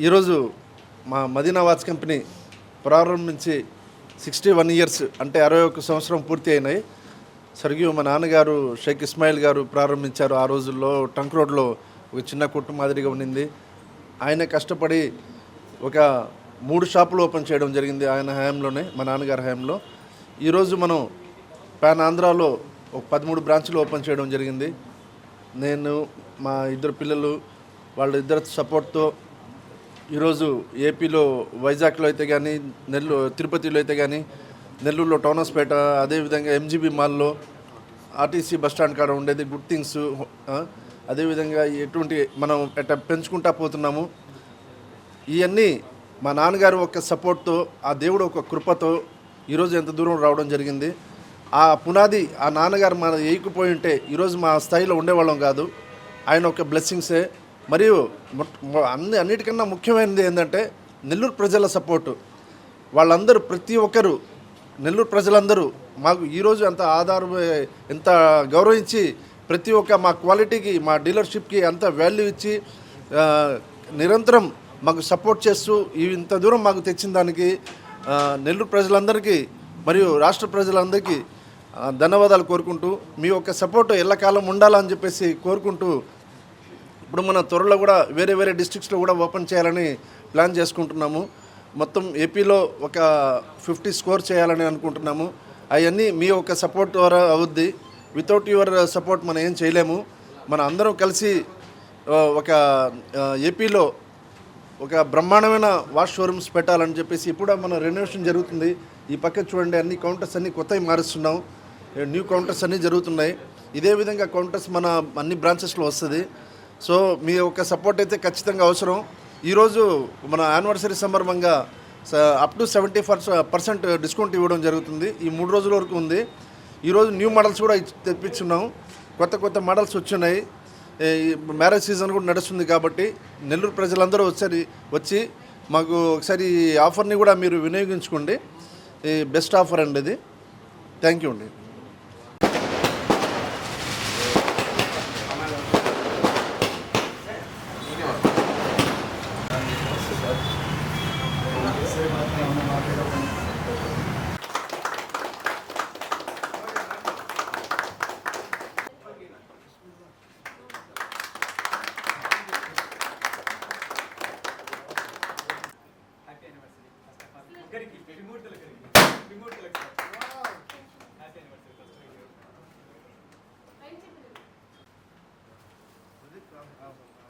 ఈరోజు మా Madina watch company ప్రారంభించి సిక్స్టీ వన్ ఇయర్స్ అంటే అరవై ఒక్క సంవత్సరం పూర్తి అయినాయి. స్వర్గీయ మా నాన్నగారు షేక్ ఇస్మాయిల్ గారు ప్రారంభించారు ఆ రోజుల్లో టంక్ రోడ్లో ఒక చిన్న కుట్టు మాదిరిగా ఉండింది ఆయన కష్టపడి ఒక మూడు షాపులు ఓపెన్ చేయడం జరిగింది ఆయన హయాంలోనే మా నాన్నగారి హయాంలో. ఈరోజు మనం పాన్ ఆంధ్రాలో ఒక పదమూడు బ్రాంచ్లు ఓపెన్ చేయడం జరిగింది. నేను మా ఇద్దరు పిల్లలు వాళ్ళ ఇద్దరు సపోర్ట్తో ఈరోజు ఏపీలో వైజాగ్లో అయితే కానీ నెల్లూరు తిరుపతిలో అయితే కానీ నెల్లూరులో టౌనస్పేట అదేవిధంగా ఎంజీబీ మాల్లో ఆర్టీసీ బస్ స్టాండ్ కాడ ఉండేది గుడ్ థింగ్స్ అదేవిధంగా ఎటువంటి మనం ఎట్ట పెంచుకుంటా పోతున్నాము. ఇవన్నీ మా నాన్నగారు ఒక సపోర్ట్తో ఆ దేవుడు ఒక కృపతో ఈరోజు ఎంత దూరం రావడం జరిగింది. ఆ పునాది ఆ నాన్నగారు మన వేయకపోయి ఉంటే ఈరోజు మా స్థాయిలో ఉండేవాళ్ళం కాదు. ఆయన ఒక బ్లెస్సింగ్సే మరియు అన్ని అన్నిటికన్నా ముఖ్యమైనది ఏంటంటే నెల్లూరు ప్రజల సపోర్టు. వాళ్ళందరూ ప్రతి ఒక్కరు నెల్లూరు ప్రజలందరూ మాకు ఈరోజు అంత ఆధార ఎంత గౌరవించి ప్రతి ఒక్క మా క్వాలిటీకి మా డీలర్షిప్కి అంత వాల్యూ ఇచ్చి నిరంతరం మాకు సపోర్ట్ చేస్తూ ఇవి ఇంత దూరం మాకు తెచ్చిన దానికి నెల్లూరు ప్రజలందరికీ మరియు రాష్ట్ర ప్రజలందరికీ ధన్యవాదాలు కోరుకుంటూ మీ యొక్క సపోర్ట్ ఎల్లకాలం ఉండాలని చెప్పేసి కోరుకుంటూ ఇప్పుడు మన త్వరలో కూడా వేరే వేరే డిస్ట్రిక్ట్స్లో కూడా ఓపెన్ చేయాలని ప్లాన్ చేసుకుంటున్నాము. మొత్తం ఏపీలో ఒక ఫిఫ్టీ స్కోర్ చేయాలని అనుకుంటున్నాము. అవన్నీ మీ యొక్క సపోర్ట్ ద్వారా అవుద్ది. వితౌట్ యువర్ సపోర్ట్ మనం ఏం చేయలేము. మన అందరం కలిసి ఒక ఏపీలో ఒక బ్రహ్మాండమైన వాష్ షోరూమ్స్ పెట్టాలని చెప్పేసి ఇప్పుడు మన రెనోవేషన్ జరుగుతుంది. ఈ పక్క చూడండి అన్ని కౌంటర్స్ అన్నీ కొత్తవి మారుస్తున్నాం. న్యూ కౌంటర్స్ అన్నీ జరుగుతున్నాయి. ఇదే విధంగా కౌంటర్స్ మన అన్ని బ్రాంచెస్లో వస్తుంది. సో మీ యొక్క సపోర్ట్ అయితే ఖచ్చితంగా అవసరం. ఈరోజు మన యానివర్సరీ సందర్భంగా up to seventy percent discount ఇవ్వడం జరుగుతుంది. ఈ మూడు రోజుల వరకు ఉంది. ఈరోజు న్యూ మోడల్స్ కూడా తెప్పించున్నాం. కొత్త కొత్త మోడల్స్ వచ్చినాయి మ్యారేజ్ సీజన్ కూడా నడుస్తుంది కాబట్టి నెల్లూరు ప్రజలందరూ ఒకసారి వచ్చి మాకు ఒకసారి ఈ ఆఫర్ని కూడా మీరు వినియోగించుకోండి. ఈ బెస్ట్ ఆఫర్ అండి ఇది. థ్యాంక్ యూ అండి. How's it?